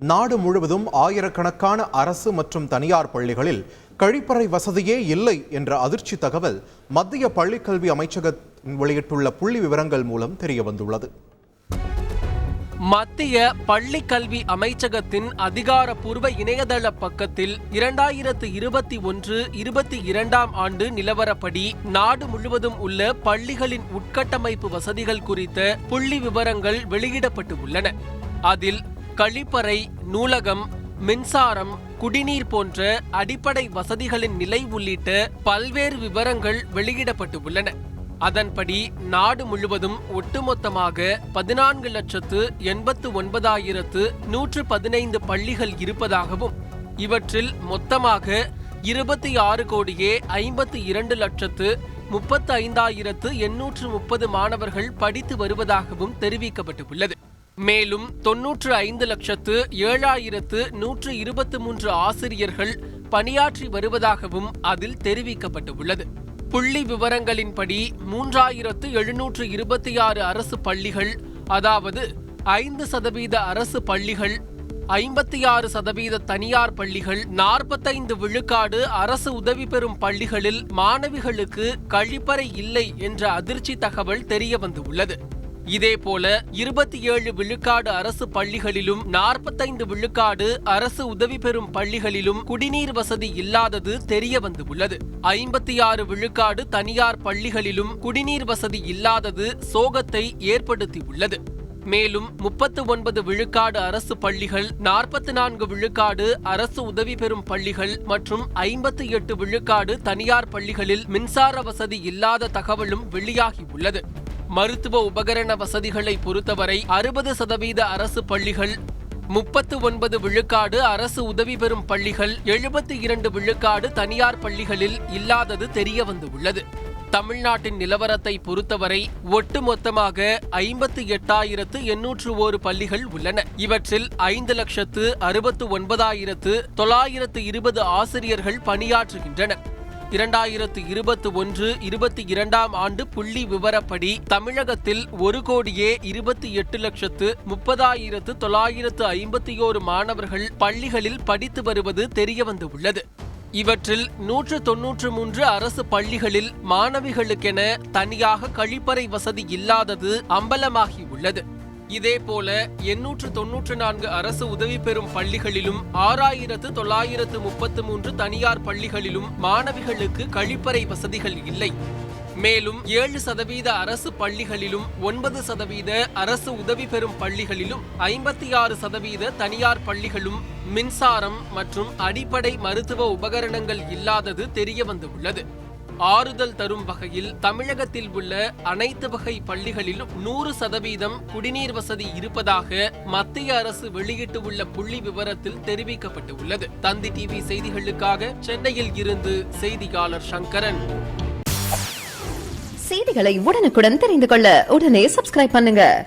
நாடு முழுவதும் ஆயிரக்கணக்கான அரசு மற்றும் தனியார் பள்ளிகளில் கழிப்பறை வசதியே இல்லை என்ற அதிர்ச்சி தகவல் மத்திய பள்ளிக்கல்வி அமைச்சகம் வெளியிட்டுள்ள புள்ளி விவரங்கள் மூலம் தெரியவந்துள்ளது. மத்திய பள்ளி கல்வி அமைச்சகத்தின் அதிகாரப்பூர்வ இணையதள பக்கத்தில் இரண்டாயிரத்து இருபத்தி ஒன்று இருபத்தி இரண்டாம் ஆண்டு நிலவரப்படி நாடு முழுவதும் உள்ள பள்ளிகளின் உட்கட்டமைப்பு வசதிகள் குறித்த புள்ளி விவரங்கள் வெளியிடப்பட்டு உள்ளன. அதில் கழிப்பறை நூலகம் மின்சாரம் குடிநீர் போன்ற அடிப்படை வசதிகளின் நிலை உள்ளிட்ட பல்வேறு விவரங்கள் வெளியிடப்பட்டு உள்ளன அதன்படி நாடு முழுவதும் ஒட்டுமொத்தமாக பதினான்கு லட்சத்து எண்பத்து ஒன்பதாயிரத்து நூற்று பதினைந்து பள்ளிகள் இருப்பதாகவும் இவற்றில் மொத்தமாக இருபத்தி ஆறு கோடியே ஐம்பத்து இரண்டு லட்சத்து முப்பத்து ஐந்தாயிரத்து எண்ணூற்று முப்பது மாணவர்கள் படித்து வருவதாகவும் தெரிவிக்கப்பட்டுள்ளது. மேலும் தொன்னூற்று ஐந்து லட்சத்து ஏழாயிரத்து நூற்று இருபத்தி மூன்று ஆசிரியர்கள் பணியாற்றி வருவதாகவும் அதில் தெரிவிக்கப்பட்டுள்ளது. புள்ளி விவரங்களின்படி மூன்றாயிரத்து எழுநூற்று இருபத்தி ஆறு அரசு பள்ளிகள் அதாவது ஐந்து சதவீத அரசு பள்ளிகள் ஐம்பத்தி ஆறு சதவீத தனியார் பள்ளிகள் நாற்பத்தைந்து விழுக்காடு அரசு உதவி பெறும் பள்ளிகளில் மாணவிகளுக்கு கழிப்பறை இல்லை என்ற அதிர்ச்சி தகவல் தெரியவந்துள்ளது. இதேபோல இருபத்தி ஏழு விழுக்காடு அரசு பள்ளிகளிலும் நாற்பத்தைந்து விழுக்காடு அரசு உதவி பெறும் பள்ளிகளிலும் குடிநீர் வசதி இல்லாதது தெரிய வந்துள்ளது. ஐம்பத்தி ஆறு விழுக்காடு தனியார் பள்ளிகளிலும் குடிநீர் வசதி இல்லாதது சோகத்தை ஏற்படுத்தியுள்ளது. மேலும் முப்பத்து ஒன்பது விழுக்காடு அரசு பள்ளிகள் நாற்பத்தி நான்கு விழுக்காடு அரசு உதவி பெறும் பள்ளிகள் மற்றும் ஐம்பத்தி எட்டு விழுக்காடு தனியார் பள்ளிகளில் மின்சார வசதி இல்லாத தகவலும் வெளியாகியுள்ளது மருத்துவ உபகரண வசதிகளை பொறுத்தவரை அறுபது சதவீத அரசு பள்ளிகள் முப்பத்து ஒன்பது விழுக்காடு அரசு உதவி பெறும் பள்ளிகள் எழுபத்தி இரண்டு விழுக்காடு தனியார் பள்ளிகளில் இல்லாதது தெரிய வந்துள்ளது தமிழ்நாட்டின் நிலவரத்தை பொறுத்தவரை ஒட்டுமொத்தமாக ஐம்பத்து எட்டாயிரத்து எண்ணூற்று ஓரு பள்ளிகள் உள்ளன. இவற்றில் ஐந்து லட்சத்து அறுபத்து ஒன்பதாயிரத்து தொள்ளாயிரத்து இருபது ஆசிரியர்கள் பணியாற்றுகின்றனர். இரண்டாயிரத்து இருபத்தி ஒன்று இருபத்தி இரண்டாம் ஆண்டு புள்ளி விவரப்படி தமிழகத்தில் ஒரு கோடியே இருபத்தி எட்டு லட்சத்து முப்பதாயிரத்து தொள்ளாயிரத்து ஐம்பத்தி ஓரு மாணவர்கள் பள்ளிகளில் படித்து வருவது தெரியவந்துள்ளது. இவற்றில் நூற்று தொன்னூற்று மூன்று அரசு பள்ளிகளில் மாணவிகளுக்கென தனியாக கழிப்பறை வசதி இல்லாதது அம்பலமாகியுள்ளது. இதேபோல எண்ணூற்று தொன்னூற்று நான்கு அரசு உதவி பெறும் பள்ளிகளிலும் ஆறாயிரத்து தொள்ளாயிரத்து முப்பத்து மூன்று தனியார் பள்ளிகளிலும் மாணவிகளுக்கு கழிப்பறை வசதிகள் இல்லை. மேலும் ஏழு சதவீத அரசு பள்ளிகளிலும் ஒன்பது சதவீத அரசு உதவி பெறும் பள்ளிகளிலும் ஐம்பத்தி ஆறு சதவீத தனியார் பள்ளிகளும் மின்சாரம் மற்றும் அடிப்படை மருத்துவ உபகரணங்கள் இல்லாதது தெரியவந்துள்ளது. ஆறுதல் தரும் வகையில் தமிழகத்தில் உள்ள அனைத்து வகை பள்ளிகளிலும் நூறு சதவீதம் குடிநீர் வசதி இருப்பதாக மத்திய அரசு வெளியிட்டுள்ள புள்ளி விவரத்தில் தெரிவிக்கப்பட்டுள்ளது. தந்தி டிவி செய்திகளுக்காக சென்னையில் இருந்து செய்தியாளர் சங்கரன். செய்திகளை உடனுக்குடன் தெரிந்து கொள்ள உடனே சப்ஸ்கிரைப் பண்ணுங்க.